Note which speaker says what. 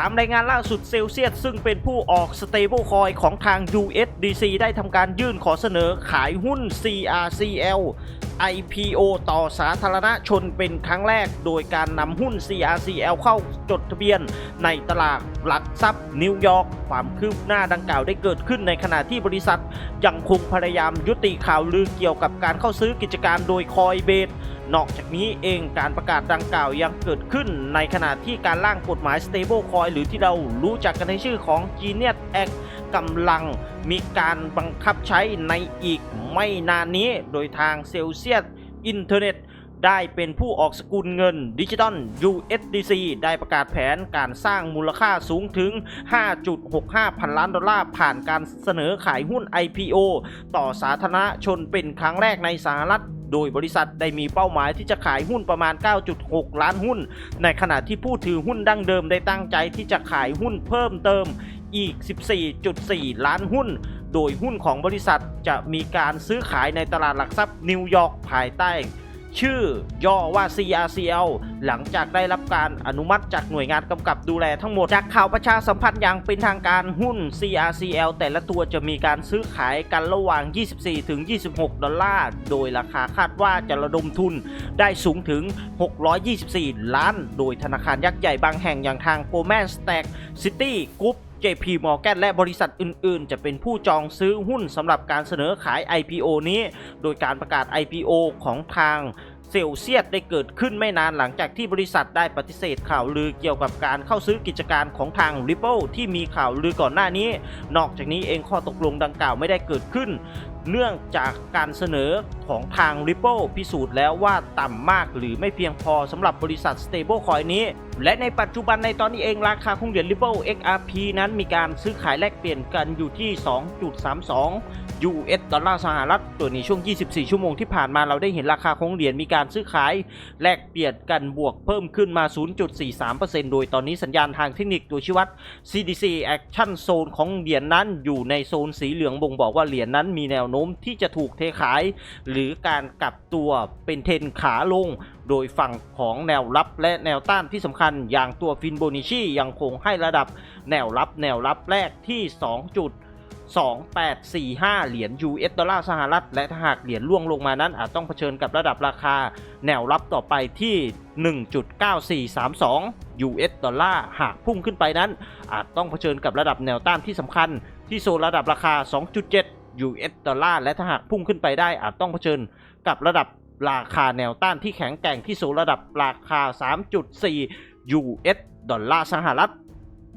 Speaker 1: ตามรายงานล่าสุดเซลเซียสซึ่งเป็นผู้ออก stable coin ของทาง USDC ได้ทำการยื่นขอเสนอขายหุ้น CRCL IPO ต่อสาธารณชนเป็นครั้งแรก โดยการนำหุ้น CRCL เข้าจดทะเบียนในตลาดหลักทรัพย์นิวยอร์ก ความคืบหน้าดังกล่าวได้เกิดขึ้นในขณะที่บริษัทยังคงพยายามยุติข่าวลือเกี่ยวกับการเข้าซื้อกิจการโดยคอยเบส นอกจากนี้เองการประกาศดังกล่าวยังเกิดขึ้นในขณะที่การร่างกฎหมาย stable coin หรือที่เรารู้จักกันในชื่อของ Genius Act กำลังมีการบังคับใช้ในอีกไม่นานนี้ โดยทางเซลเซียสอินเทอร์เน็ตได้เป็นผู้ออกสกุลเงินดิจิตอล USDC ได้ประกาศแผนการสร้างมูลค่าสูงถึง 5.65 พันล้านดอลลาร์ ผ่านการเสนอขายหุ้น IPO ต่อสาธารณชนเป็นครั้งแรกในสหรัฐ โดยบริษัทได้มีเป้าหมายที่จะขายหุ้นประมาณ 9.6 ล้านหุ้น ในขณะที่ผู้ถือหุ้นดั้งเดิมได้ตั้งใจที่จะขายหุ้นเพิ่มเติมอีก 14.4 ล้านหุ้น โดยหุ้นของบริษัทจะมีการซื้อขายในตลาดหลักทรัพย์นิวยอร์กภายใต้ ชื่อย่อว่า CRCL หลังจากได้รับการอนุมัติจากหน่วยงานกำกับดูแลทั้งหมด จากข่าวประชาสัมพันธ์อย่างเป็นทางการหุ้น CRCL แต่ละตัวจะมีการซื้อขายกันระหว่าง 24 ถึง 26 ดอลลาร์ โดยราคาคาดว่าจะระดมทุนได้สูงถึง 624 ล้าน โดยธนาคารยักษ์ใหญ่บางแห่งอย่างทาง Goldman Sachs City Group JP Morgan และบริษัทอื่นๆ จะเป็นผู้จองซื้อหุ้นสำหรับการเสนอขาย IPO นี้ โดยการประกาศ IPO ของทางเซลเซียสได้เกิดขึ้นไม่นานหลังจากที่บริษัทได้ปฏิเสธข่าวลือเกี่ยวกับการเข้าซื้อกิจการของทาง Ripple ที่มีข่าวลือก่อนหน้านี้ นอกจากนี้เองข้อตกลงดังกล่าวไม่ได้เกิดขึ้น เนื่องจากการเสนอของทาง Ripple พิสูจน์แล้วว่าต่ำมากหรือไม่เพียงพอสำหรับบริษัท Stablecoin นี้ และในปัจจุบันในตอนนี้เองราคาของเหรียญ Ripple XRP นั้นมีการซื้อขายแลกเปลี่ยนกันอยู่ที่ 2.32 US ดอลลาร์สหรัฐตัวนี้ช่วง 24 ชั่วโมงที่ผ่านมาเราได้เห็นราคาของเหรียญมีการซื้อขายแลกเปลี่ยนกันบวกเพิ่มขึ้นมา 0.43%โดยตอนนี้สัญญาณทางเทคนิคตัวชี้วัด CDC Action Zone ของเหรียญนั้นอยู่ในโซนสีเหลืองบ่งบอกว่าเหรียญนั้นมีแนวโน้มที่จะถูกเทขาย หรือการกลับตัวเป็นเทนขาลง โดยฝั่งของแนวรับและแนวต้านที่สำคัญอย่างตัวฟินโบนิชียังคงให้ระดับแนวรับแนวรับแรกที่ 2.2845 เหรียญ US ดอลลาร์สหรัฐ และถ้าหากเหรียญล่วงลงมานั้น อาจต้องเผชิญกับระดับราคา แนวรับต่อไปที่ 1.9432 US ดอลลาร์หากพุ่งขึ้นไปนั้น อาจต้องเผชิญกับระดับแนวต้านที่สำคัญ ที่โซนระดับราคา 2.7 US ดอลลาร์และถ้าหากพุ่งขึ้นไปได้ อาจต้องเผชิญกับระดับราคาแนวต้านที่แข็งแกร่งที่โซนระดับราคา 3.4 US ดอลลาร์สหรัฐ